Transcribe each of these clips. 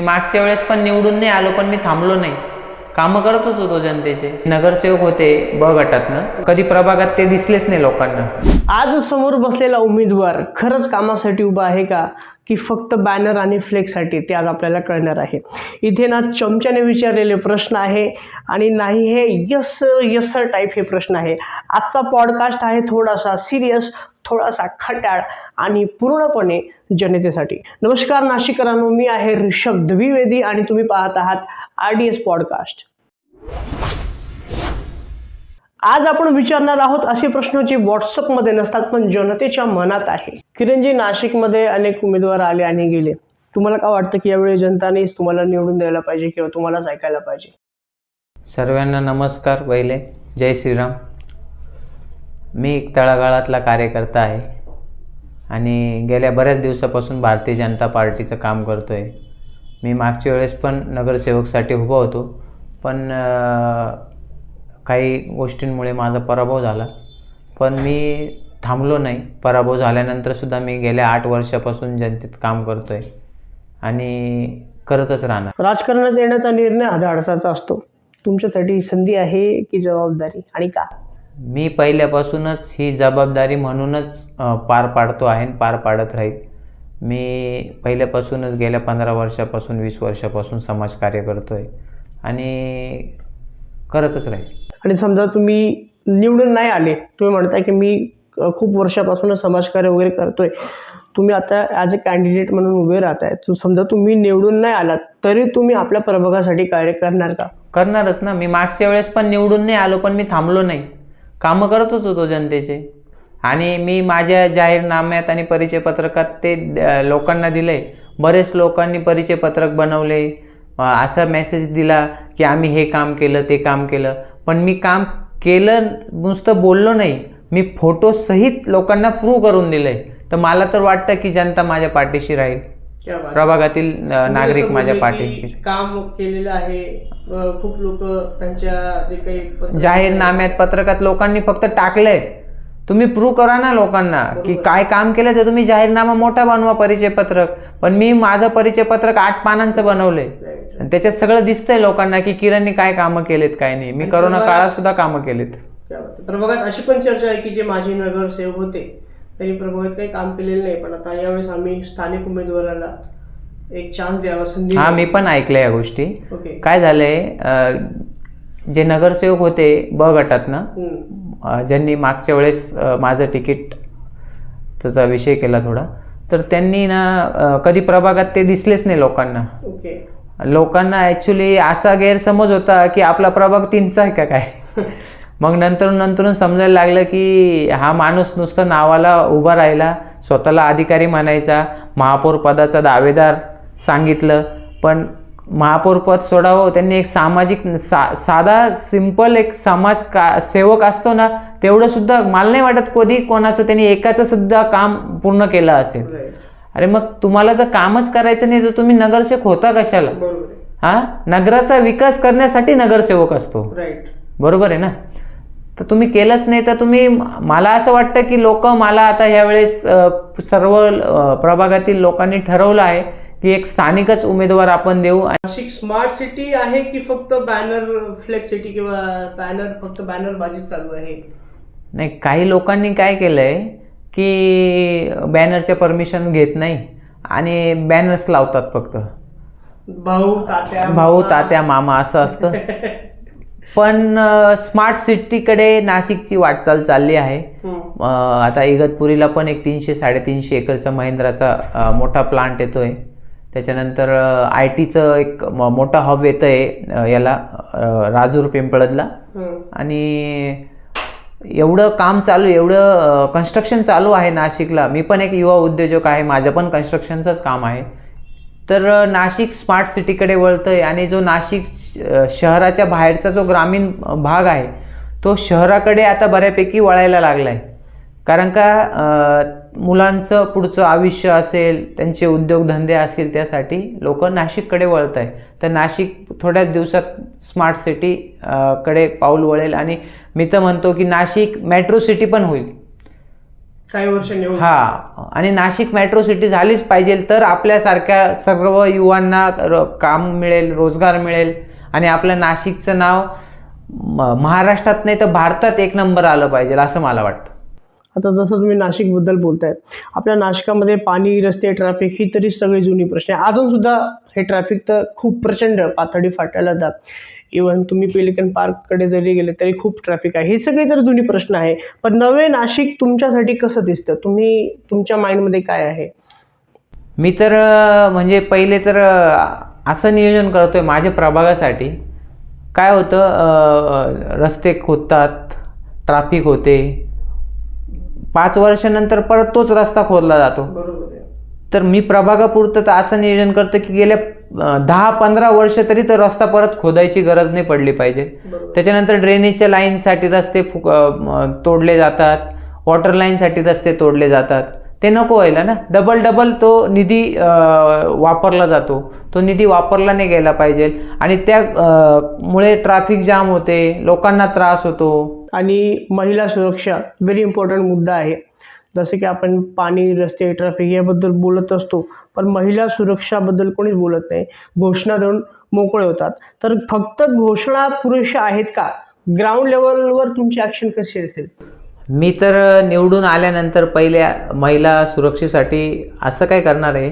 मागच्या वेळेस पण निवडून नाही आलो पण मी थांबलो नाही. कामं करतच होतो जनतेचे. नगरसेवक होते ब गटातनं. कधी प्रभागात ते दिसलेच नाही लोकांना. आज समोर बसलेला उमेदवार खरंच कामासाठी उभा आहे का? की फक्त बॅनर आणि फ्लेक्ससाठी ते आज आपल्याला कळणार आहे. इथे ना चमच्याने विचारलेले प्रश्न आहे आणि नाही हे यस यस सर टाईप हे प्रश्न आहे. आजचा पॉडकास्ट आहे थोडासा सिरियस थोडासा खट्याळ आणि पूर्णपणे जनतेसाठी. नमस्कार नाशिकरांनो मी आहे ऋषभ द्विवेदी आणि तुम्ही पाहत आहात आर डी एस पॉडकास्ट आज आपण विचारणार आहोत असे प्रश्न जे व्हॉट्सअपमध्ये नसतात पण जनतेच्या मनात आहे. किरणजी नाशिकमध्ये अनेक उमेदवार आले आणि गेले. तुम्हाला काय वाटतं की यावेळी जनतानेच तुम्हाला निवडून द्यायला पाहिजे किंवा तुम्हालाच ऐकायला पाहिजे? सर्वांना नमस्कार पहिले जय श्रीराम. मी एक तळागाळातला कार्यकर्ता आहे आणि गेल्या बऱ्याच दिवसापासून भारतीय जनता पार्टीचं काम करतो आहे मी मागच्या वेळेस पण नगरसेवकसाठी उभा होतो पण काही गोष्टींमुळे माझा पराभव झाला. पण मी थांबलो नाही. पराभव झाल्यानंतरसुद्धा मी गेल्या आठ वर्षापासून जनतेत काम करतो आहे आणि करतच राहणार. राजकारणात येण्याचा निर्णय हा धाडसाचा असतो. तुमच्यासाठी ही संधी आहे की जबाबदारी? आणि का? मी पहिल्यापासूनच ही जबाबदारी म्हणूनच अ, पार पाडतो आहे आणि पार पाडत राहील. मी पहिल्यापासूनच गेल्या पंधरा वर्षापासून वीस वर्षापासून समाजकार्य करतो आहे आणि करतच राहील. आणि समजा तुम्ही निवडून नाही आले तुम्ही म्हणताय की मी खूप वर्षापासूनच समाजकार्य वगैरे करतोय. तुम्ही आता ॲज अ कॅन्डिडेट म्हणून उभे राहताय. तो समजा तुम्ही निवडून नाही आलात तरी तुम्ही आपल्या प्रभागासाठी कार्य करणार का? करणारच ना. मी मागच्या वेळेस पण निवडून नाही आलो पण मी थांबलो नाही. कामं करतच होतो जनतेचे. आणि मी माझ्या जाहीरनाम्यात आणि परिचय पत्रकात ते लोकांना दिले बरेच लोकांनी परिचय पत्रक बनवले असा मेसेज दिला की आम्ही हे काम केलं ते काम केलं. पण मी काम केलं नुसतं बोललो नाही. मी फोटो सहित लोकांना प्रूव्ह करून दिलंय. तर मला तर वाटतं की जनता माझ्या पाठीशी राहील. प्रभागातील नागरिक माझ्या पाठीशी. काम केलेलं आहे. खूप लोक त्यांच्या जे काही जाहीरनाम्यात पत्रकात लोकांनी फक्त टाकलंय. तुम्ही प्रूव्ह करा ना लोकांना की काय काम केलं ते तुम्ही जाहीरनामा मोठा बनवा परिचय पत्रक पण मी माझं परिचय पत्रक आठ पानांचं बनवलंय. आणि त्याच्यात सगळं दिसतंय लोकांना की किरणनी काय कामं केलेत काय नाही. मी करोना काळात सुद्धा कामं केलेत. प्रभागात अशी पण चर्चा आहे की जे माजी नगरसेवक होते त्यांनी प्रभागात काही काम केलेलं नाही. पण आता यावेळेस आम्ही स्थानिक उमेदवाराला एक चान्स द्यावा संधी हा मी पण ऐकलंय या गोष्टी. काय झालंय जे नगरसेवक होते ब गटातनं हम्म. ज्यांनी मागच्या वेळेस माझं तिकीट त्याचा विषय केला थोडा. तर त्यांनी ना कधी प्रभागात ते दिसलेच नाही लोकांना. ओके. लोकांना ॲक्च्युली असा गैरसमज होता की आपला प्रभाग तीनचा आहे का काय? मग नंतर नंतरून समजायला लागलं की हा माणूस नुसतं नावाला उभा राहिला स्वतःला अधिकारी म्हणायचा महापौर पदाचा दावेदार सांगितलं. पण महापौर पद सोडावं त्यांनी एक सामाजिक सा साधा सिंपल एक समाज का सेवक असतो ना तेवढं सुद्धा मला नाही वाटत कधी कोणाचं त्यांनी एकाचं सुद्धा काम पूर्ण केलं असेल. अरे मग तुम्हाला जर कामच करायचं नाही तर तुम्ही नगरसेवक होता कशाला? हा? नगराचा विकास करण्यासाठी नगरसेवक असतो. बरोबर आहे ना? तर तुम्ही केलंच नाही तर तुम्ही मला असं वाटतं की लोक मला आता ह्यावेळेस सर्व प्रभागातील लोकांनी ठरवलं आहे की एक स्थानिकच उमेदवार आपण देऊ नाशिक स्मार्ट सिटी आहे की फक्त बॅनर फ्लेक्स सिटी किंवा बॅनर फक्त बॅनर बाजी चालू आहे? नाही काही लोकांनी काय केलंय की बॅनरच्या परमिशन घेत नाही आणि बॅनर्स लावतात फक्त. भाऊ तात्या भाऊ. तात्या मामा असं असतं. पण स्मार्ट सिटीकडे नाशिकची वाटचाल चालली आहे. आता इगतपुरीला पण एक तीनशे साडेतीनशे एकरचा महिंद्राचा मोठा प्लांट येतोय. त्याच्यानंतर आय टीचं एक म- मोठा हब येतं आहे याला राजूर पिंपळदला. आणि एवढं काम चालू एवढं कन्स्ट्रक्शन चालू आहे नाशिकला. मी पण एक युवा उद्योजक आहे माझं पण कन्स्ट्रक्शनचंच काम आहे. तर नाशिक स्मार्ट सिटीकडे वळतंय आणि जो नाशिक शहराच्या बाहेरचा जो ग्रामीण भाग आहे तो शहराकडे आता बऱ्यापैकी वळायला लागला आहे कारण का मुलांचं पुढचं आयुष्य असेल त्यांचे उद्योगधंदे असतील त्यासाठी लोक नाशिककडे वळत आहे तर नाशिक थोड्याच दिवसात स्मार्ट सिटी कडे पाऊल वळेल आणि मी तर म्हणतो की नाशिक मेट्रो सिटी पण होईल. काही वर्षांनी. हा आणि नाशिक मेट्रो सिटी झालीच पाहिजे तर आपल्यासारख्या सर्व युवांना काम मिळेल रोजगार मिळेल आणि आपलं नाशिकचं नाव म- महाराष्ट्रात नाही तर भारतात एक नंबर आलं पाहिजे असं मला वाटतं. आता जसं तुम्ही नाशिकबद्दल बोलताय आपल्या नाशिकामध्ये पाणी रस्ते ट्रॅफिक ही तरी सगळी जुनी प्रश्न आहे. अजून सुद्धा हे ट्रॅफिक तर खूप प्रचंड पातळी फाटायला जात. इवन तुम्ही पेलिकन पार्ककडे जरी गेले तरी खूप ट्रॅफिक आहे. हे सगळे तर जुनी प्रश्न आहे. पण नवे नाशिक तुमच्यासाठी कसं दिसतं? तुम्ही तुमच्या माइंडमध्ये काय आहे? मी तर म्हणजे पहिले तर असं नियोजन करतोय माझ्या प्रभागासाठी. काय होतं रस्ते खोदतात ट्राफिक होते. पाच वर्षानंतर परत तोच रस्ता खोदला जातो. तर मी प्रभागापुरतं तर असं नियोजन करतो की गेल्या दहा पंधरा वर्ष तरी तो रस्ता परत खोदायची गरज नाही पडली पाहिजे. त्याच्यानंतर ड्रेनेजच्या लाईनसाठी रस्ते तोडले जातात. वॉटर लाईनसाठी रस्ते तोडले जातात. ते नको व्हायला ना. डबल डबल तो निधी वापरला जातो. तो निधी वापरला नाही गेला पाहिजे. आणि त्या अं, मुळे ट्रॅफिक जाम होते. लोकांना त्रास होतो. आणि महिला सुरक्षा व्हेरी इम्पॉर्टंट मुद्दा आहे. जसं की आपण पाणी रस्ते ट्रॅफिक याबद्दल बोलत असतो पण महिला सुरक्षाबद्दल कोणीच बोलत नाही. घोषणा देऊन मोकळे होतात. तर फक्त घोषणा पुरेशा आहेत का? ग्राउंड लेवलवर तुमची ॲक्शन कशी असेल? मी तर निवडून आल्यानंतर पहिल्या महिला सुरक्षेसाठी असं काय करणार आहे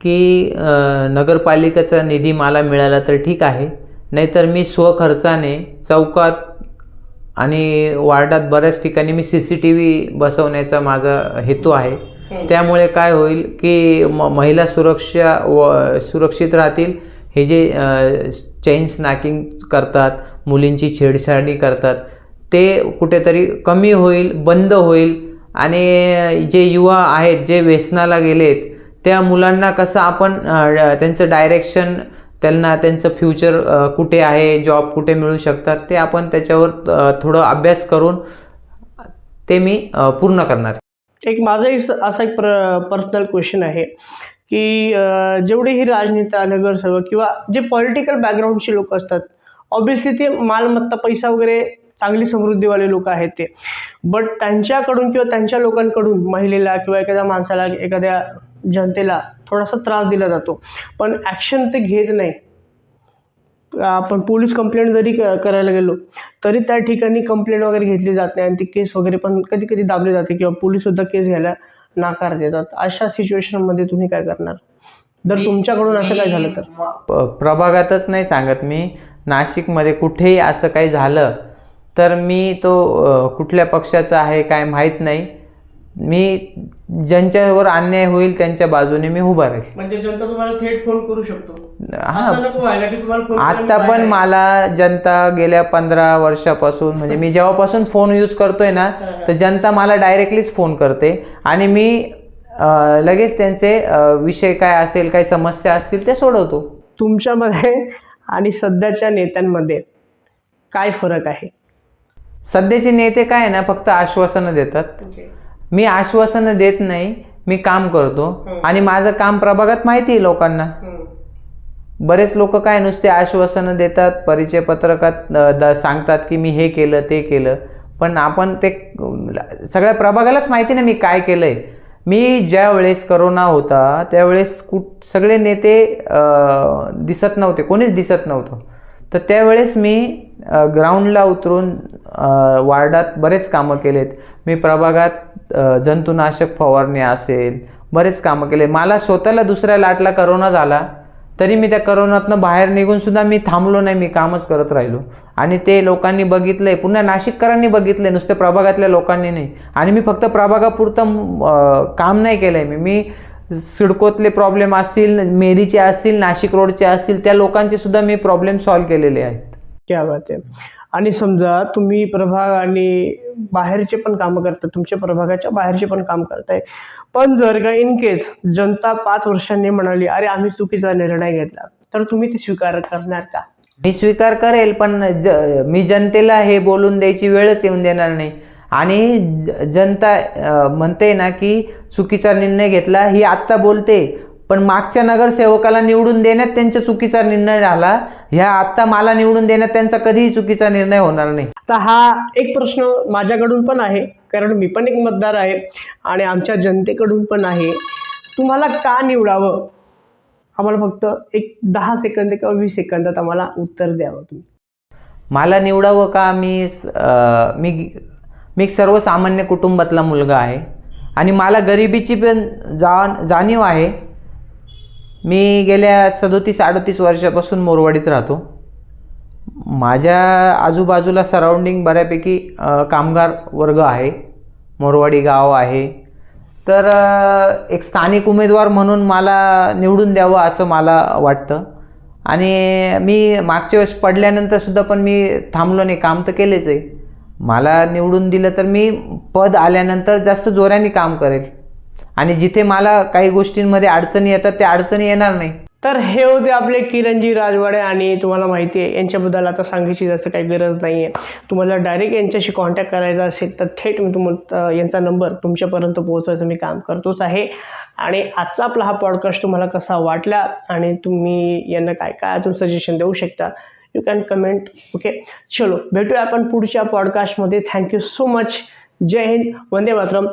की नगरपालिकेचा निधी मला मिळाला तर ठीक आहे. नाहीतर मी स्वखर्चाने चौकात आणि वार्डात बऱ्याच ठिकाणी मी सी सी टी व्ही बसवण्याचा माझा हेतू आहे. त्यामुळे काय होईल की म महिला सुरक्षा व सुरक्षित राहतील. हे जे चेन स्नॅकिंग करतात मुलींची छेडछाडी करतात ते कुठेतरी कमी होईल बंद होईल. आणि जे युवा आहेत जे व्यसनाला गेलेत त्या मुलांना कसं आपण त्यांचं डायरेक्शन त्यांना त्यांचं फ्युचर कुठे आहे जॉब कुठे मिळू शकतात ते आपण त्याच्यावर थोडं अभ्यास करून ते मी पूर्ण करणार. एक माझा एक असा एक प्र पर्सनल क्वेश्चन आहे की अं, जेवढे ही राजनेता नगरसेवक किंवा जे पॉलिटिकल बॅकग्राऊंडचे लोक असतात ऑब्विसली ते मालमत्ता पैसा वगैरे चांगली समृद्धीवाले लोक आहेत ते. बट त्यांच्याकडून किंवा त्यांच्या लोकांकडून महिलेला किंवा एखाद्या माणसाला एखाद्या जनतेला थोडासा त्रास दिला जातो. पण ॲक्शन ते घेत नाही. आपण पोलीस कंप्लेंट जरी क- करायला गेलो तरी त्या ठिकाणी कंप्लेंट वगैरे घेतली जात नाही. आणि ती केस वगैरे पण कधी कधी दाबली जाते किंवा पोलीस सुद्धा केस घ्यायला नाकार देतात. अशा सिच्युएशनमध्ये तुम्ही काय करणार? जर तुमच्याकडून असं काय झालं तर? प्रभागातच नाही सांगत मी. नाशिकमध्ये कुठेही असं काही झालं तर मी तो कुठल्या पक्षाचा आहे काय माहीत नाही. मी ज्यांच्यावर अन्याय होईल त्यांच्या बाजूने मी उभा राहील. म्हणजे जनता तुम्हाला थेट फोन करू शकतो. हा. नको व्हायला की तुम्हाला आता पण मला जनता गेल्या पंधरा वर्षापासून म्हणजे मी जेव्हापासून फोन यूज करतोय ना तर जनता मला डायरेक्टलीच फोन करते. आणि मी अ, लगेच त्यांचे अ, विषय काय असेल काही समस्या असतील ते सोडवतो. तुमच्यामध्ये आणि सध्याच्या नेत्यांमध्ये काय फरक आहे? सध्याचे नेते काय आहे ना फक्त आश्वासनं देतात. मी आश्वासनं देत नाही मी काम करतो. आणि माझं काम प्रभागात माहिती आहे लोकांना. बरेच लोक काय नुसते आश्वासनं देतात परिचय पत्रकात सांगतात की मी हे केलं ते केलं. पण आपण ते सगळ्या प्रभागालाच माहिती ना मी काय केलंय. मी ज्या वेळेस करोना होता त्यावेळेस कुठ सगळे नेते दिसत नव्हते. कोणीच दिसत नव्हतं. तर त्यावेळेस मी ग्राउंडला उतरून वार्डात बरेच कामं केलेत. मी प्रभागात जंतुनाशक फवारणी असेल बरेच कामं केले. मला स्वतःला दुसऱ्या लाटला करोना झाला तरी मी त्या करोनातनं बाहेर निघून सुद्धा मी थांबलो नाही मी कामच करत राहिलो. आणि ते लोकांनी बघितलंय पुन्हा नाशिककरांनी बघितलंय नुसते प्रभागातल्या लोकांनी नाही. आणि मी फक्त प्रभागापुरतं काम नाही केलंय मी. मी सिडकोतले प्रॉब्लेम असतील मेरीचे असतील नाशिक रोडचे असतील त्या लोकांचे सुद्धा मी प्रॉब्लेम सॉल्व्ह केलेले आहेत. क्या बात आहे. आणि समजा तुम्ही प्रभाग आणि बाहेरचे पण कामं करता तुमच्या प्रभागाच्या बाहेरचे पण काम करताय. पण जर का इन केस जनता पाच वर्षांनी म्हणाली अरे आम्ही चुकीचा निर्णय घेतला तर तुम्ही ते स्वीकार करणार का? मी स्वीकार करेल पण ज मी जनतेला हे बोलून द्यायची वेळच येऊन देणार नाही. आणि जनता म्हणते ना की चुकीचा निर्णय घेतला ही आत्ता बोलते पण मागच्या नगरसेवकाला निवडून देण्यात त्यांचा चुकीचा निर्णय झाला ह्या आत्ता मला निवडून देण्यात त्यांचा कधीही चुकीचा निर्णय होणार नाही. आता हा एक प्रश्न माझ्याकडून पण आहे कारण मी पण एक मतदार आहे आणि आमच्या जनतेकडून पण आहे. तुम्हाला का निवडावं? आम्हाला फक्त एक दहा सेकंद किंवा वीस सेकंदात आम्हाला उत्तर द्यावं तुम्ही. मला निवडावं का मी मी मी एक सर्वसामान्य कुटुंबातला मुलगा आहे. आणि मला गरिबीची पण जाण जाणीव आहे. मी गेल्या सदोतीस अडतीस वर्षापासून मोरवाडीत राहतो. माझ्या आजूबाजूला सराउंडिंग बऱ्यापैकी कामगार वर्ग आहे. मोरवाडी गाव आहे. तर एक स्थानिक उमेदवार म्हणून मला निवडून द्यावं असं मला वाटतं. आणि मी मागच्या वेळेस पडल्यानंतर सुद्धा पण मी थांबलो नाही. काम तर केलेच आहे. मला निवडून दिलं तर मी पद आल्यानंतर जास्त जोराने काम करेल. आणि जिथे मला काही गोष्टींमध्ये अडचणी येतात त्या अडचणी येणार नाही. तर हे होते आपले किरणजी राजवाडे आणि तुम्हाला माहिती आहे यांच्याबद्दल आता सांगायची जास्त काही गरज नाही आहे तुम्हाला डायरेक्ट यांच्याशी कॉन्टॅक्ट करायचा असेल तर थेट मी तुम्हाला यांचा नंबर तुमच्यापर्यंत पोहोचायचं मी काम करतोच आहे. आणि आजचा आपला हा पॉडकास्ट तुम्हाला कसा वाटला आणि तुम्ही यांना काय काय अजून सजेशन देऊ शकता यू कॅन कमेंट ओके चलो भेटूया आपण पुढच्या पॉडकास्टमध्ये थँक्यू सो मच जय हिंद. वंदे मातरम.